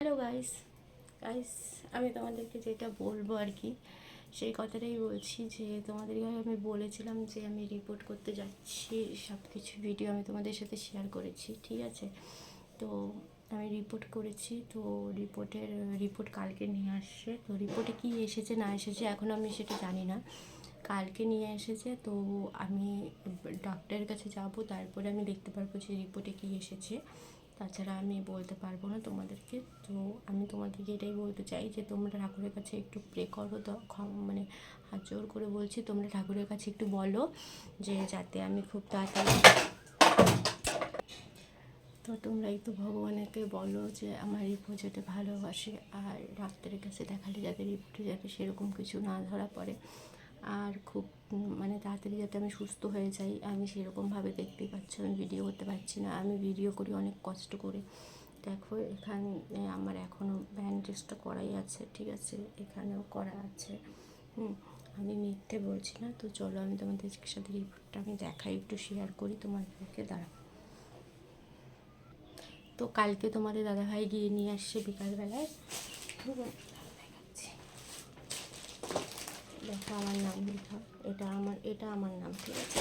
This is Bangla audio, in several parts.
হ্যালো গাইস গাইস আমি তোমাদেরকে যেটা বলব আর কি, সেই কথাটাই বলছি যে তোমাদেরকে আমি বলেছিলাম যে আমি রিপোর্ট করতে যাচ্ছি সব কিছু ভিডিও আমি তোমাদের সাথে শেয়ার করেছি, ঠিক আছে? তো আমি রিপোর্ট করেছি, তো রিপোর্টের রিপোর্ট কালকে নিয়ে আসছে। তো রিপোর্টে কী এসেছে, না এসেছে, এখন আমি সেটা জানি না। কালকে নিয়ে এসেছে, তো আমি ডক্টরের কাছে যাব, তারপরে আমি দেখতে পারব যে রিপোর্টে কী এসেছে। তাছাড়া আমি বলতে পারব না তোমাদেরকে। তো আমি তোমাদেরকে এটাই বলতে চাই যে, তোমরা ঠাকুরের কাছে একটু প্রে করো মানে হাত জোর করে বলছি, তোমরা ঠাকুরের কাছে একটু বলো যে, যাতে আমি খুব তাড়াতাড়ি তো তোমরা একটু ভগবানকে বলো যে, আমার রিপোর্ট যাতে ভালোবাসে, আর ডাক্তারের কাছে দেখালে যাতে রিপোর্টে যাতে সেরকম কিছু না ধরা পড়ে। আর খুব মানে তাড়াতাড়ি যাতে আমি সুস্থ হয়ে যাই আমি সেরকমভাবে দেখতেই পাচ্ছ আমি ভিডিও করতে পারছি না। আমি ভিডিও করি অনেক কষ্ট করে। দেখো এখানে আমার এখনও ব্যান্ডেজটা করাই আছে ঠিক আছে? এখানেও করা আছে। হুম আমি মিথ্যে বলছি না তো চলো আমি তোমাদের সাথে রিপোর্টটা আমি দেখাই একটু শেয়ার করি তোমাদেরকে দাঁড়া তো কালকে তোমাদের দাদাভাই গিয়ে নিয়ে আসছে বিকালবেলায়। হুম, দেখাচ্ছি। দেখো আমার নাম লেখা। এটা আমার এটা আমার নাম, ঠিক আছে?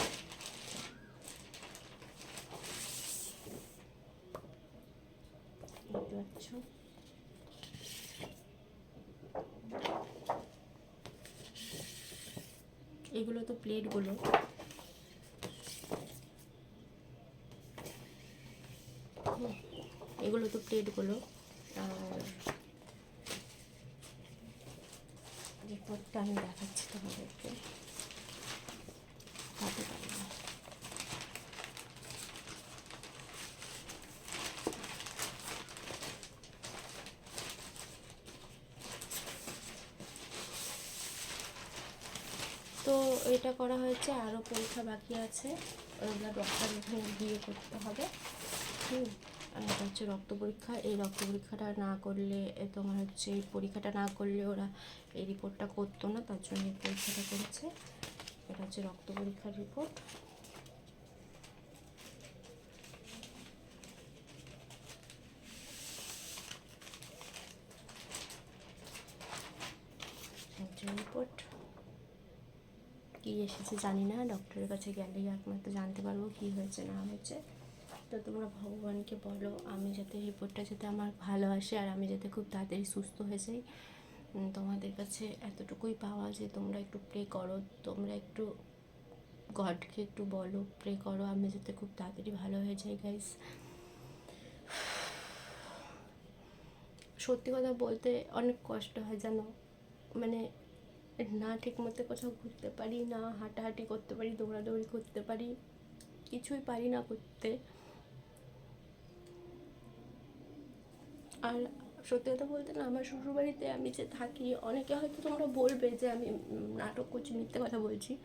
এগুলো তো প্লেটগুলো। এগুলো তো প্লেটগুলো। আর রিপোর্টটা আমি দেখাচ্ছি তোমাদেরকে। হাতে পারি না। তো এটা করা হয়েছে, আরও পরীক্ষা বাকি আছে। ওগুলো ডক্টর এখানে বিয়ে করতে হবে। হুম। আর এটা হচ্ছে রক্ত পরীক্ষা। এই রক্ত পরীক্ষাটা না করলে তোমার হচ্ছে এই পরীক্ষাটা না করলে ওরা এই রিপোর্টটা করতো না, তার জন্য এই পরীক্ষাটা করেছে। এটা হচ্ছে রক্ত পরীক্ষার রিপোর্ট রিপোর্ট কী এসেছে জানি না ডক্টরের কাছে গেলেই একমাত্র জানতে পারব কী হয়েছে, না হয়েছে। তো তোমরা ভগবানকে বলো, আমি যাতে রিপোর্টটা যাতে আমার ভালো আসে আর আমি যাতে খুব তাড়াতাড়ি সুস্থ হয়ে যাই। তোমাদের কাছে এতটুকুই পাওয়া যে তোমরা একটু প্রে করো, তোমরা একটু গডকে একটু বলো প্রে করো, আমি যাতে খুব তাড়াতাড়ি ভালো হয়ে যাই গাইস সত্যি কথা বলতে অনেক কষ্ট হয় জানো। মানে না ঠিক মতো কোথাও ঘুরতে পারি, না হাঁটাহাঁটি করতে পারি, দৌড়াদৌড়ি করতে পারি, কিছুই পারি না করতে। আর সত্যি কথা বলতে না, আমার শ্বশুরবাড়িতে আমি যে থাকি, অনেকে হয়তো তোমরা বলবে যে আমি নাটক করছি, মিথ্যে কথা বলছি।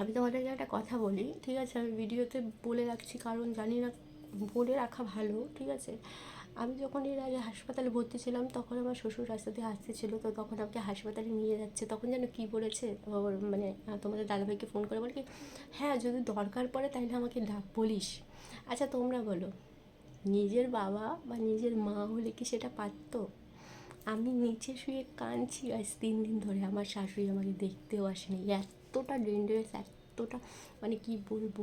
আমি তোমাদেরকে একটা কথা বলি, ঠিক আছে? আমি ভিডিওতে বলে রাখছি, কারণ জানি না, বলে রাখা ভালো, ঠিক আছে? আমি যখন এর আগে হাসপাতালে ভর্তি ছিলাম, তখন আমার শ্বশুর রাস্তা দিয়ে আসতেছিল তো তখন আমাকে হাসপাতালে নিয়ে যাচ্ছে। তখন যেন কী বলেছে? মানে তোমাদের দাদাভাইকে ফোন করে বলে কি হ্যাঁ যদি দরকার পড়ে তাহলে আমাকে ডাক, বলিস। আচ্ছা তোমরা বলো। নিজের বাবা বা নিজের মা হলে কি সেটা পারতো? আমি নিচে শুয়ে কাঁদছি, আজ তিন দিন ধরে আমার শাশুড়ি আমাকে দেখতেও আসেনি। এতটা ডেঞ্জারাস এতটা মানে কি বলব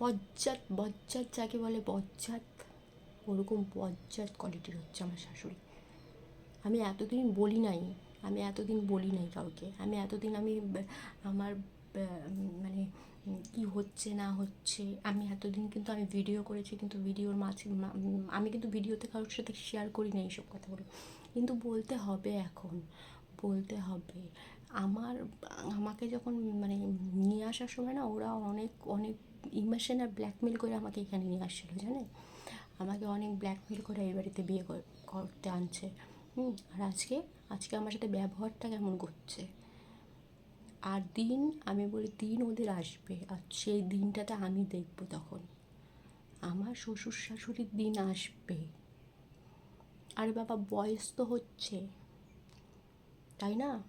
বজ্জাত বজ্জাত যাকে বলে বজ্জাত, ওরকম বজ্জাত কোয়ালিটির হচ্ছে আমার শাশুড়ি। আমি এতদিন বলি নাই, আমি এতদিন বলি নাই কাউকে। আমি এতদিন আমি, আমার মানে কি হচ্ছে, না হচ্ছে, আমি এতদিন কিন্তু আমি ভিডিও করেছি, কিন্তু ভিডিওর মাঝে আমি কিন্তু ভিডিওতে কারোর সাথে শেয়ার করি না এইসব কথাগুলো। কিন্তু বলতে হবে এখন, বলতে হবে। আমার, আমাকে যখন মানে নিয়ে আসার সময় না, ওরা অনেক অনেক ইমোশনাল ব্ল্যাকমেল করে আমাকে এখানে নিয়ে আসছিল জানেন আমাকে অনেক ব্ল্যাকমেল করে এই বাড়িতে বিয়ে কর- করতে আনছে। হুম, আর আজকে আজকে আমার সাথে ব্যবহারটা কেমন করছে? আর দিন, আমি বলি দিন ওদের আসবে। আর সেই দিনটাতে আমি দেখব তখন। আমার শ্বশুর শাশুড়ির দিন আসবে। আরে বাবা, বয়স তো হচ্ছে। তাই না?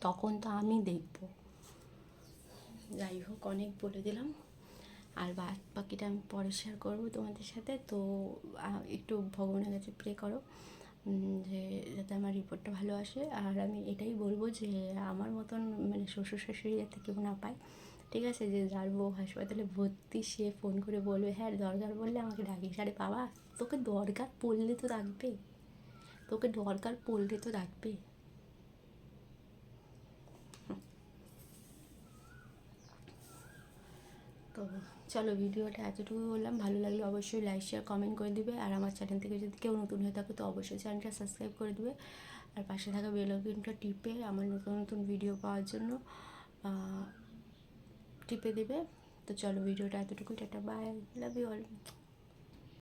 তখন তো আমি দেখব। যাই হোক, অনেক বলে দিলাম। আর বাদ বাকিটা আমি পরে শেয়ার করব তোমাদের সাথে। তো একটু ভগবানের কাছে প্রে করো। যে যাতে আমার রিপোর্টটা ভালো আসে। আর আমি এটাই বলব যে, আমার মতন মানে শ্বশুর শাশুড়ি যাতে কেউ না পায়, ঠিক আছে? যে যার বউ হাসপাতালে ভর্তি, সে ফোন করে বলবে হ্যাঁ দরকার বললে আমাকে ডাকিস। আরে বাবা, তোকে দরকার পড়লে তো ডাকবে। তোকে দরকার পড়লে তো রাখবে তো চলো ভিডিওটা এতটুকু বললাম। ভালো লাগলে অবশ্যই লাইক শেয়ার কমেন্ট করে দিবে। আর আমার চ্যানেল থেকে যদি কেউ নতুন হয়ে থাকে, তো অবশ্যই চ্যানেলটা সাবস্ক্রাইব করে দিবে। আর পাশে থাকা বেল আইকনটা টিপে আমার নতুন নতুন ভিডিও পাওয়ার জন্য টিপে দেবে। তো চলো ভিডিওটা এতটুকু tata bye love you all